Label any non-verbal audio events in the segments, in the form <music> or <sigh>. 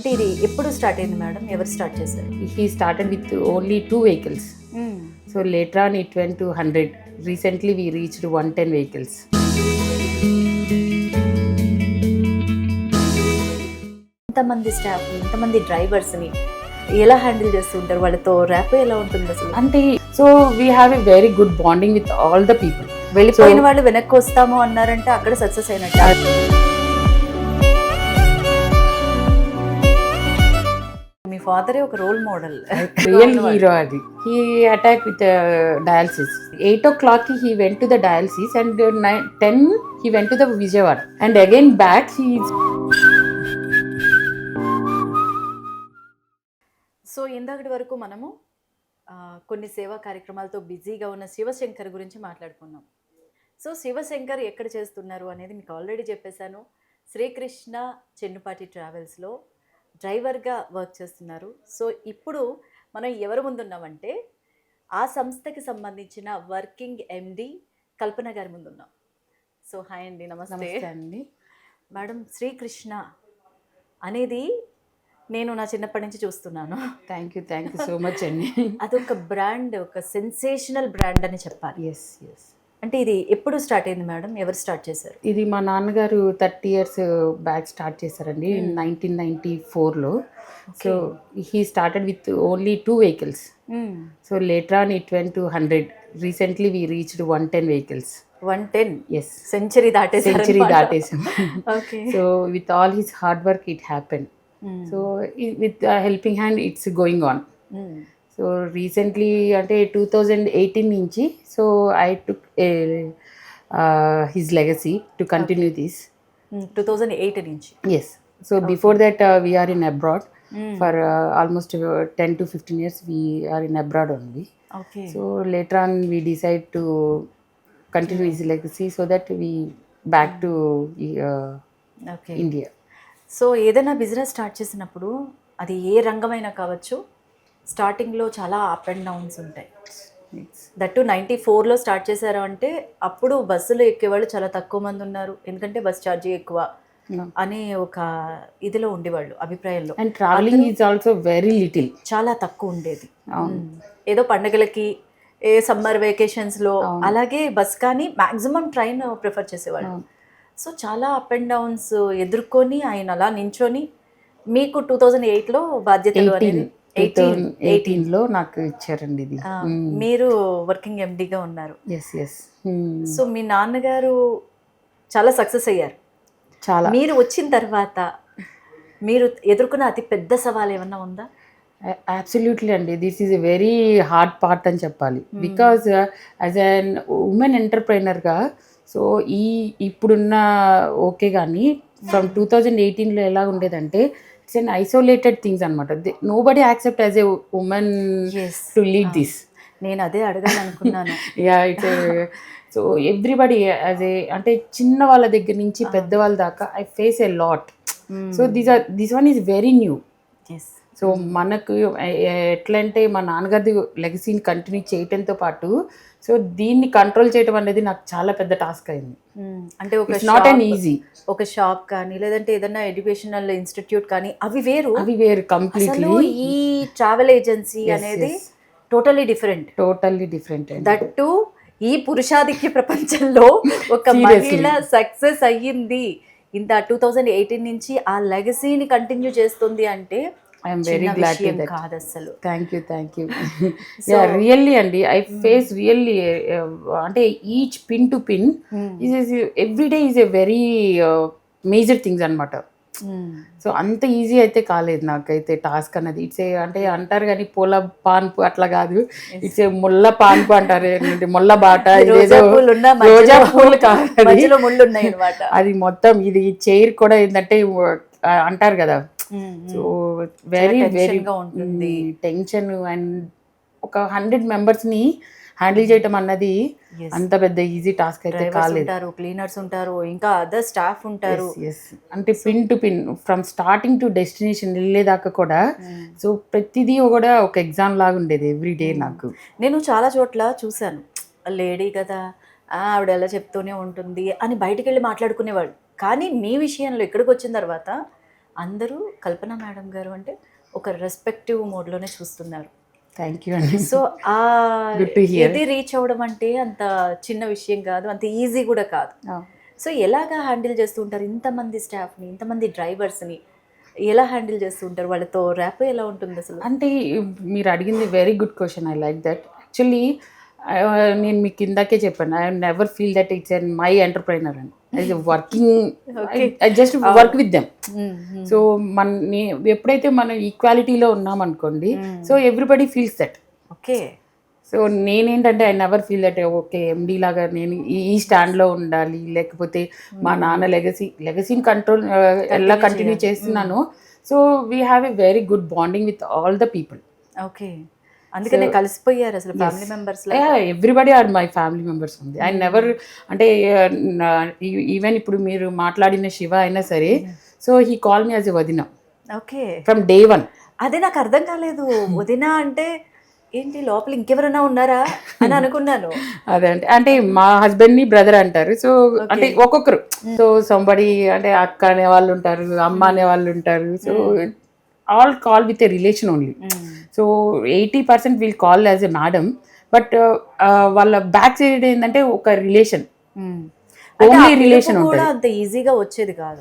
అంటే ఇది ఎప్పుడు స్టార్ట్ అయింది మేడం? ఎవరు స్టార్ట్ చేశారు? He started with only two vehicles. So later on it went to 100 recently we reached 110 vehicles. ఎంతమంది స్టాఫ్ ఎంతమంది డ్రైవర్స్ని ఎలా హ్యాండిల్ చేస్తుంటారు? వాళ్ళతో ర్యాప్ ఎలా ఉంటుంది అసలు? అంటే so we have a very good bonding with all the people వెళ్ళిపోయిన వాళ్ళు వెనక్కి వస్తాము అన్నారంటే అక్కడ సక్సెస్ అయినట్టు. ఫాదరే ఒక రోల్ మోడల్ రియల్ హీరో అది. He attack with dialysis eight o'clock he went to the dialysis and nine ten he went to the Vijayawada and again back he so ఇందాకటి వరకు మనము కొన్ని సేవా కార్యక్రమాలతో బిజీగా ఉన్న శివశంకర్ గురించి మాట్లాడుకున్నాం. సో శివశంకర్ ఎక్కడ చేస్తున్నారు అనేది మీకు ఆల్రెడీ చెప్పేశాను. శ్రీకృష్ణ చెన్నుపాటి ట్రావెల్స్లో డ్రైవర్గా వర్క్ చేస్తున్నారు. సో ఇప్పుడు మనం ఎవరు ముందున్నామంటే ఆ సంస్థకి సంబంధించిన వర్కింగ్ ఎండి కల్పన గారి ముందున్నాం సో హాయ్ అండి నమస్తే. అండి. మేడం శ్రీకృష్ణ అనేది నేను నా చిన్నప్పటి నుంచి చూస్తున్నాను. Thank you thank you so much అండి. అదొక బ్రాండ్ ఒక సెన్సేషనల్ బ్రాండ్ అని చెప్పాలి. ఎస్ ఎస్ అంటే ఇది ఎప్పుడు స్టార్ట్ అయింది మేడం? ఎవరు స్టార్ట్ చేశారు? ఇది మా నాన్నగారు థర్టీ ఇయర్స్ బ్యాక్ స్టార్ట్ చేశారండి Hmm. నైన్టీన్ నైన్టీ ఫోర్లో. So he started with only two vehicles. So later on it went to hundred. Recently we reached one ten vehicles. One ten? Yes century దాటేసారు century దాటేసాం okay. So with all his hard work it happen so with helping hand it's going on so recently అంటే two thousand eighteen నుంచి so I took his legacy to continue this two thousand eight నుంచి. Yes so before that we are in abroad for almost ten to fifteen years we are in abroad only okay so later on we decide to continue his legacy so that we back to India so ఏదైనా business start చేసినప్పుడు అది ఏ రంగమైనా కావచ్చు స్టార్టింగ్లో చాలా up and downs ఉంటాయి. That ninety ఫోర్లో స్టార్ట్ చేశారు అంటే అప్పుడు బస్సులో ఎక్కేవాళ్ళు చాలా తక్కువ మంది ఉన్నారు. ఎందుకంటే బస్ ఛార్జీ ఎక్కువ అనే ఒక ఇదిలో ఉండేవాళ్ళు అభిప్రాయంలో. And travelling is also very little చాలా తక్కువ ఉండేది. ఏదో పండగలకి ఏ సమ్మర్ వెకేషన్స్లో. అలాగే బస్ కానీ మాక్సిమం ట్రైన్ ప్రిఫర్ చేసేవాళ్ళు. సో చాలా అప్ అండ్ డౌన్స్ ఎదుర్కొని ఆయన అలా నించొని మీకు టూ థౌజండ్ ఎయిట్లో బాధ్యతలు అనేది ఎయిటీన్ ఎయిటీన్లో నాకు ఇచ్చారండి ఇది. మీరు వర్కింగ్ ఎండిగా ఉన్నారు. ఎస్ ఎస్ సో మీ నాన్నగారు చాలా సక్సెస్ అయ్యారు. చాలా. మీరు వచ్చిన తర్వాత మీరు ఎదుర్కొన్న అతి పెద్ద సవాల్ ఏమన్నా ఉందా? అబ్సల్యూట్లీ అండి. This is a very hard part అని చెప్పాలి. బికాజ్ యాజ్ అన్ ఉమెన్ ఎంటర్ప్రైనర్గా సో ఈ ఇప్పుడున్న ఓకే కానీ ఫ్రమ్ టూ థౌజండ్ ఎయిటీన్లో ఎలా ఉండేదంటే ఇట్స్ అన్ ఐసోలేటెడ్ థింగ్స్ అనమాట nobody accept as a women to lead this నేను అదే అడగాలనుకున్నాను. Yeah it's so everybody as a అంటే చిన్న వాళ్ళ దగ్గర నుంచి పెద్దవాళ్ళ దాకా I face a lot so this are this one is very new so మనకు ఎ- ఎ- ఎట్లా అంటే మా నాన్నగారిది లెగసీని కంటిన్యూ చేయటంతో పాటు సో దీన్ని కంట్రోల్ చేయడం అనేది నాకు చాలా పెద్ద టాస్క్ అయింది. మ్మ్. అంటే నాట్ అన్ ఈజీ ఒక షాప్ కానీ లేదంటే ఏదైనా ఎడ్యుకేషనల్ ఇన్స్టిట్యూట్ కానీ అవి వేరు. అవి వేరు కంప్లీట్లీ ఈ ట్రావెల్ ఏజెన్సీ అనేది. టోటలీ డిఫరెంట్ టోటల్లీ డిఫరెంట్ అండి. దట్టు ఈ పురుషాధిక్య ప్రపంచంలో ఒక. మహిళ సక్సెస్ అయ్యింది. ఇంత టూ థౌజండ్ ఎయిటీన్ నుంచి ఆ లెగసీని కంటిన్యూ చేస్తుంది అంటే ఐఎమ్ వెరీ గ్లాడ్ కాదు అసలు thank you thank you yeah really అండి. ఐ ఫేస్ రియల్లీ అంటే each pin to pin is every day is a very major things అనమాట సో అంత ఈజీ అయితే కాలేదు నాకైతే టాస్క్ అన్నది. ఇట్స్ ఏ అంటే అంటారు కానీ పూల పాన్పు అట్లా కాదు. ఇట్స్ ఏ ముళ్ళ పాన్పు అంటారు ముళ్ళ బాట <laughs> రోజా <laughs> పూలు కాదు అది. మొత్తం ఇది చైర్ కూడా ఏంటంటే అంటారు కదా. సో వెరీ వెరీ గా ఉంటుంది. టెన్షన్ అండ్ ఒక హండ్రెడ్ మెంబర్స్ని హ్యాండిల్ చేయటం అన్నది. అంత పెద్ద ఈజీ టాస్క్ అయితే కాలేదు. క్లీనర్స్ ఉంటారు ఇంకా అదర్ స్టాఫ్ ఉంటారు. అంటే pin to pin from starting to destination వెళ్ళేదాకా కూడా సో ప్రతిదీ కూడా ఒక ఎగ్జామ్ లాగా ఉండేది ఎవ్రీ డే నాకు. నేను చాలా చోట్ల చూశాను. లేడీ కదా ఆ, ఆవిడ ఎలా చెప్తూనే ఉంటుంది అని బయటికి వెళ్ళి మాట్లాడుకునేవాళ్ళు. కానీ మీ విషయంలో ఇక్కడికి వచ్చిన తర్వాత అందరూ కల్పన మేడం గారు అంటే ఒక రెస్పెక్టివ్ మోడ్లోనే చూస్తున్నారు. థ్యాంక్ యూ అండి. సో ఆ. ఇది రీచ్ అవ్వడం అంటే అంత చిన్న విషయం కాదు అంత ఈజీ కూడా కాదు. సో ఎలాగా హ్యాండిల్ చేస్తూ ఉంటారు? ఇంతమంది స్టాఫ్ని ఇంతమంది డ్రైవర్స్ని ఎలా హ్యాండిల్ చేస్తూ ఉంటారు? వాళ్ళతో ర్యాప్ ఎలా ఉంటుంది అసలు? అంటే మీరు అడిగింది very good question I like that actually నేను మీకు ఇందాకే చెప్పాను. I never feel that it's and my entrepreneur అని. I working I just work with them so మన ఎప్పుడైతే మనం ఈక్వాలిటీలో ఉన్నాం అనుకోండి so everybody feels that okay so నేనేంటంటే I never feel that okay MD లాగా నేను ఈ- ఈ స్టాండ్లో ఉండాలి లేకపోతే మా నాన్న లెగసీ లెగసీని కంట్రోల్ ఎలా కంటిన్యూ చేస్తున్నాను. So we have a very good bonding with all the people okay అందుకనే కలిసిపోయారు అసలు family members everybody are my family members ఉంది ఐ నెవర్ అంటే ఈవెన్ ఇప్పుడు మీరు మాట్లాడిన శివ అయినా సరే so he call me as a వదిన. ఓకే ఫ్రమ్ డే వన్ అదే నాకు అర్థం కాలేదు. వదిన అంటే ఏంటి లోపల ఇంకెవరైనా ఉన్నారా అని అనుకున్నాను. అదే అంటే అంటే మా హస్బెండ్ని బ్రదర్ అంటారు. సో అంటే ఒక్కొక్కరు. సో సంబడి అంటే అక్క అనే వాళ్ళు ఉంటారు అమ్మ అనే వాళ్ళు ఉంటారు. So all call with a relation only. So eighty percent will call as a madam. But వాళ్ళ బ్యాక్ సైడ్ ఏంటంటే ఒక రిలేషన్. ఓన్లీ పిలుపు రిలేషన్ కూడా అంత ఈజీగా వచ్చేది కాదు.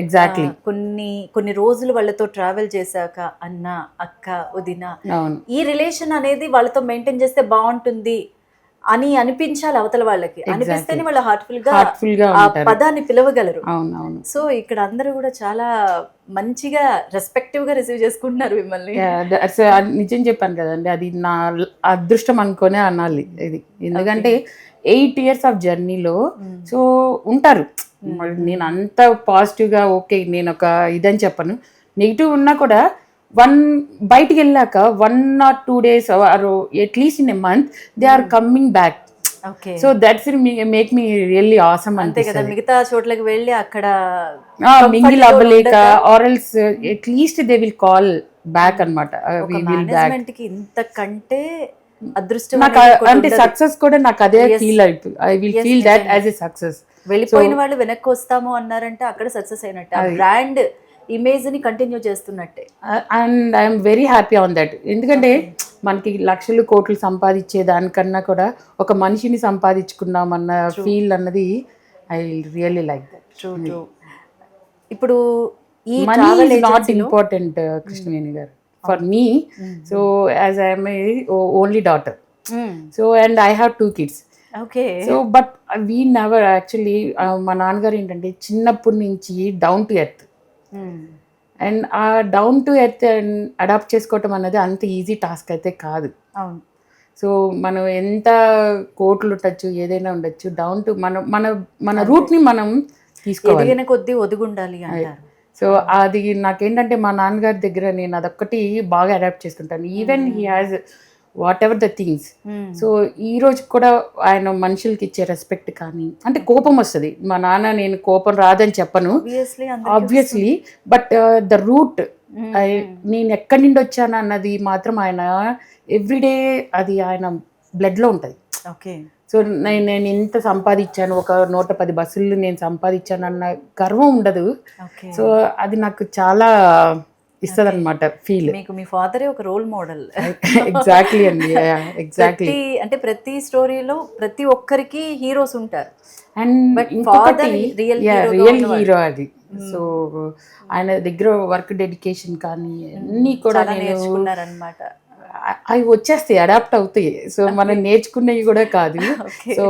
ఎగ్జాక్ట్లీ కొన్ని కొన్ని రోజులు వాళ్ళతో ట్రావెల్ చేశాక అన్న అక్క వదిన ఈ రిలేషన్ అనేది వాళ్ళతో మెయింటైన్ చేస్తే బాగుంటుంది అని అనిపించాలి అవతల వాళ్ళకి. అనిపిస్తేనే వాళ్ళు హార్ట్ఫుల్గా ఆ పదాన్ని పిలవగలరు. సో ఇక్కడ అందరూ కూడా చాలా మంచిగా రెస్పెక్టివ్గా రిసీవ్ చేసుకుంటున్నారు మిమ్మల్ని. నిజం చెప్పాను కదండి. అది నా అదృష్టం అనుకోనే అనాలి ఇది. ఎందుకంటే ఎయిట్ ఇయర్స్ ఆఫ్ జర్నీలో సో ఉంటారు. మరి నేను అంత పాజిటివ్గా ఓకే నేను ఒక ఇదని చెప్పను. నెగిటివ్ ఉన్నా కూడా వన్ బయటికి వెళ్ళాక one or two days or at least in a month they are coming back so that's make me really awesome అంతే కదా మిగతా చోట్లకి వెళ్ళి అక్కడ మింగిల్ అవ్వలేక ఆరల్స్ at least they will call back అనమాట ఒక విల్ బ్యాక్ మేనేజ్మెంట్కి ఇంతకంటే అదృష్టం నాకు ఇంకోటి అంటే. సక్సెస్ కూడా నాకు అదే ఫీల్ అయిపోయి I will feel that as a success వెళ్ళిపోయిన వాళ్ళు వెనక్కి వస్తాము అన్నారంటే అక్కడ సక్సెస్ అయినట్టే. బ్రాండ్ ఇమేజ్ని continue చేస్తున్నట్టే. And I'm very happy on that ఎందుకంటే మనకి లక్షలు కోట్లు సంపాదించే దానికన్నా కూడా ఒక మనిషిని సంపాదించుకున్నామన్న ఫీల్ అన్నది ఐ రియల్లీ లైక్ దట్ ఇప్పుడు ఈ money not important Krishnaveni garu. For me so as I'm only daughter so and I have two kids okay so but we never actually మా నాన్నగారు ఏంటంటే చిన్నప్పటి నుంచి డౌన్ టు ఎర్త్ అండ్ ఆ down to earth adapt చేసుకోవటం అనేది అంత easy task అయితే కాదు. అవును. సో మనం ఎంత కోట్లు ఉండొచ్చు ఏదైనా ఉండొచ్చు డౌన్ టు మన మన మన రూట్ని మనం తీసుకోవాలి. కొద్దీ ఒదుగుండాలి సో అది నాకేంటంటే మా నాన్నగారి దగ్గర నేను అదొక్కటి బాగా అడాప్ట్ చేస్తుంటాను. Even he has whatever the things. So ఈ రోజు కూడా ఆయన మనుషులకి ఇచ్చే రెస్పెక్ట్ కానీ అంటే కోపం వస్తుంది. మా నాన్న నేను కోపం రాదని చెప్పను. ఆబ్వియస్లీ బట్ ద రూట్ నేను ఎక్కడి నుండి వచ్చాను అన్నది మాత్రం ఆయన ఎవ్రీడే అది ఆయన బ్లడ్లో ఉంటుంది. ఓకే సో నేను నేను ఇంత సంపాదించాను ఒక నూట పది బస్సులు నేను సంపాదించాను అన్న గర్వం ఉండదు. సో అది నాకు చాలా ఇస్తుంది అనమాట ఫీల్ మీకు మీ ఫాదరే ఒక రోల్ మోడల్. <laughs> ఎగ్జాక్ట్లీ అండి ఎగ్జాక్ట్లీ అంటే ప్రతి స్టోరీలో ప్రతి ఒక్కరికి హీరోస్ ఉంటారు. అండ్గా రియల్ ఉన్నవాడు. హీరో అది. సో ఆయన దగ్గర వర్క్ డెడికేషన్ కానీ అన్నీ కూడా నేర్చుకున్నారనమాట అవి వచ్చేస్తాయి అడాప్ట్ అవుతాయి. సో మనం నేర్చుకున్నవి కూడా కాదు. So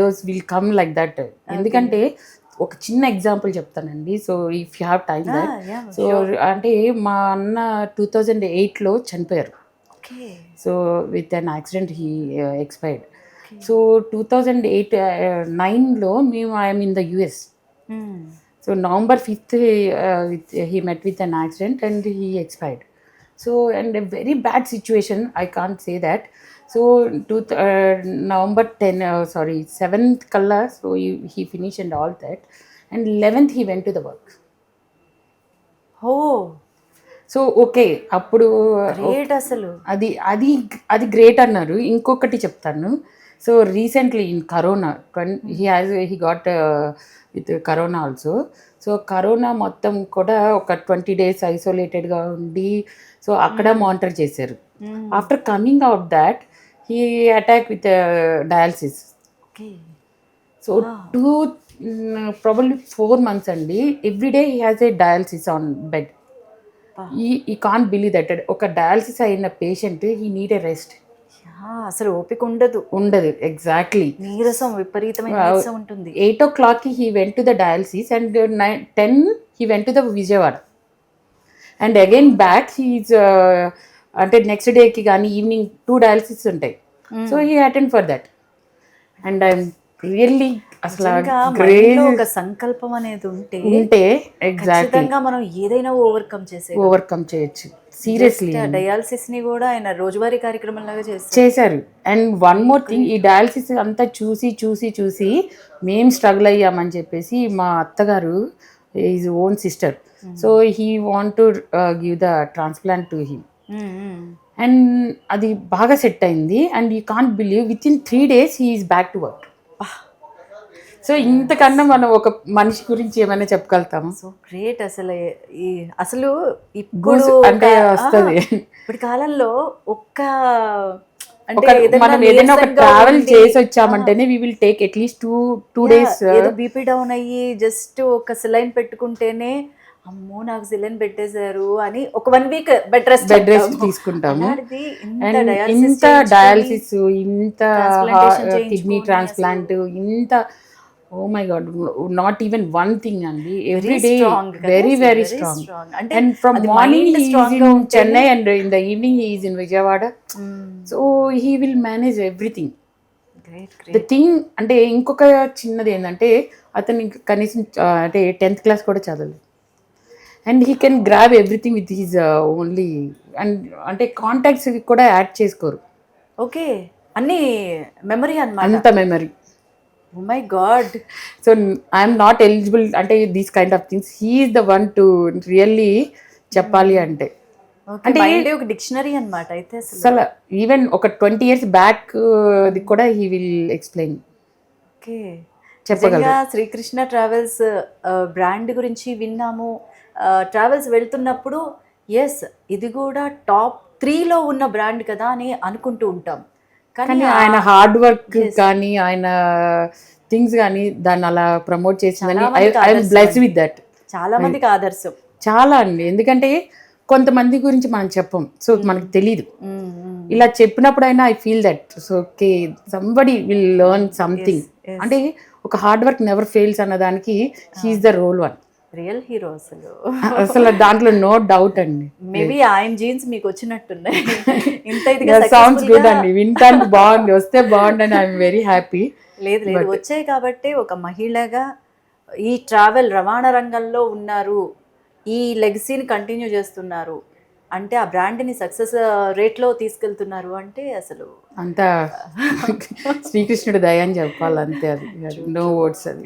those will come like that ఎందుకంటే ఒక చిన్న ఎగ్జాంపుల్ చెప్తానండి. So if you have time so అంటే మా అన్న టూ థౌజండ్ ఎయిట్లో చనిపోయారు. So with an accident he expired. So two thousand eight నైన్లో మేము I'm in the US. So November fifth with he met with an accident and he expired. So and very bad situation I can't say that. So two November ten sorry seventh కల్లా so he finish and all that and eleventh he went to the work oh. So okay అప్పుడు great అసలు. అది అది అది great అన్నారు. ఇంకొకటి చెప్తాను. So recently in corona he has he got with corona also so corona మొత్తం కూడా ఒక ట్వంటీ డేస్ ఐసోలేటెడ్గా ఉండి సో అక్కడ మానిటర్ చేశారు. After coming out that he attack with dialysis so two probably four months అండి. Everyday he has a dialysis on bed ఈ ఈ కాన్ బిలీవ్ దట్ ఒక డయాలసిస్ అయిన patient he need a rest అసలు ఓపిక ఉండదు. ఉండదు. ఎగ్జాక్ట్లీ నీరసం విపరీతమైన నీరసం ఉంటుంది. ఎయిట్ ఓ క్లాక్కి he went to the dialysis and nine ten he went to the Vijayawada and again back uh, అంటే నెక్స్ట్ డేకి కానీ ఈవినింగ్ టూ డయాలసిస్ ఉంటాయి. So he attend for that and I'm really అసలు ఒక సంకల్పం అనేది ఉంటే ఉంటే ఎగ్జాక్ట్లీ ఖచ్చితంగా మనం ఏదైనా ఓవర్కమ్ చేసే ఓవర్కమ్ చేయొచ్చు. సీరియస్లీ డయాలసిస్ని కూడా ఆయన రోజువారీ కార్యక్రమం లాగా చేస్తారు. చేశారు. అండ్ వన్ మోర్ థింగ్ ఈ డయాలసిస్ అంతా చూసి చూసి చూసి మేం స్ట్రగుల్ అయ్యామని చెప్పేసి మా అత్తగారు is own sister so he want to give the transplant to him and అది బాగా సెట్ అయింది. And you can't believe within three days he's back to work so ఇంతకన్నా మనం ఒక మనిషి గురించి ఏమైనా చెప్పగలుగుతాము? సో గ్రేట్ అసలు. ఈ అసలు ఇప్పుడు అంటే వస్తది. ఆ, ఇప్పుడు కాలంలో ఒక్క అంటే మనం ఏదైనా ఒక ట్రావెల్ చేసి వచ్చామంటేనే we will take at least two two days ఏదో బీపీ డౌన్ అయ్యి జస్ట్ ఒక సిలైన్ పెట్టుకుంటేనే అమ్మో నాకు సిలైన్ పెట్టేశారు అని ఒక one week bed rest bed rest తీసుకుంటాము. ఇంత డయాలసిస్ ఇంత కిడ్నీ ట్రాన్స్ప్లాంట్ ఇంత ఓ my god not even one thing అండి. Every day very very strong and from morning Chennai and in the evening is in Vijayawada so he will manage everything the. Thing అంటే ఇంకొక చిన్నది ఏంటంటే అతను ఇంక కనీసం అంటే టెన్త్ క్లాస్ కూడా చదవలేదు. And he can grab everything with his only and అంటే కాంటాక్ట్స్ కూడా యాడ్ చేసుకోరు. ఓకే. అన్ని మెమరీ అన్నమాట. అంత memory. Oh my god so I'm not eligible అంటే these kind of things he is the one to really చెప్పాలి అంటే. అంటే మైండ్ ఒక డిక్షనరీ అన్నమాట అయితే అసలు. ఈవెన్ ఒక ట్వంటీ ఇయర్స్ బ్యాక్ ది కూడా హీ విల్ ఎక్స్ప్లెయిన్ ఓకే. చెప్పగలరు. శ్రీకృష్ణ ట్రావెల్స్ బ్రాండ్ గురించి విన్నాము. ట్రావెల్స్ వెళ్తున్నప్పుడు ఎస్ ఇది కూడా టాప్ త్రీలో ఉన్న బ్రాండ్ కదా అని అనుకుంటూ ఉంటాం. కానీ ఆయన హార్డ్ వర్క్ కానీ ఆయన థింగ్స్ కానీ దాన్ని అలా ప్రమోట్ చేసిందని ఐఎమ్ బ్లెస్ విత్ దట్ చాలా మందికి ఆదర్శం. చాలా అండి. ఎందుకంటే కొంతమంది గురించి మనం చెప్పం. సో మనకు తెలియదు మ్మ్, మ్మ్. ఇలా చెప్పినప్పుడైనా I feel that so okay somebody will learn something. అంటే ఒక హార్డ్ వర్క్ నెవర్ ఫెయిల్స్ అన్న దానికి he is the role one real hero అసలు అసలు దాంట్లో నో డౌట్ అండి. మేబీ ఆయన జీన్స్ మీకు వచ్చినట్టున్నాయి. ఇంత ఇదిగా సౌండ్స్ గుడ్ అండి. వినటానికి బాగుంది. వస్తే బాగుండని ఐఎమ్ వెరీ హ్యాపీ లేదు లేదు. వచ్చాయి కాబట్టి ఒక మహిళగా ఈ ట్రావెల్ రవాణా రంగంలో ఉన్నారు. ఈ లెగసీని కంటిన్యూ చేస్తున్నారు. అంటే ఆ బ్రాండ్ని సక్సెస్ రేట్లో తీసుకెళ్తున్నారు అంటే అసలు అంతా <laughs> శ్రీకృష్ణుడు దయ అని చెప్పాలి అంతే అది నో వర్డ్స్ అది.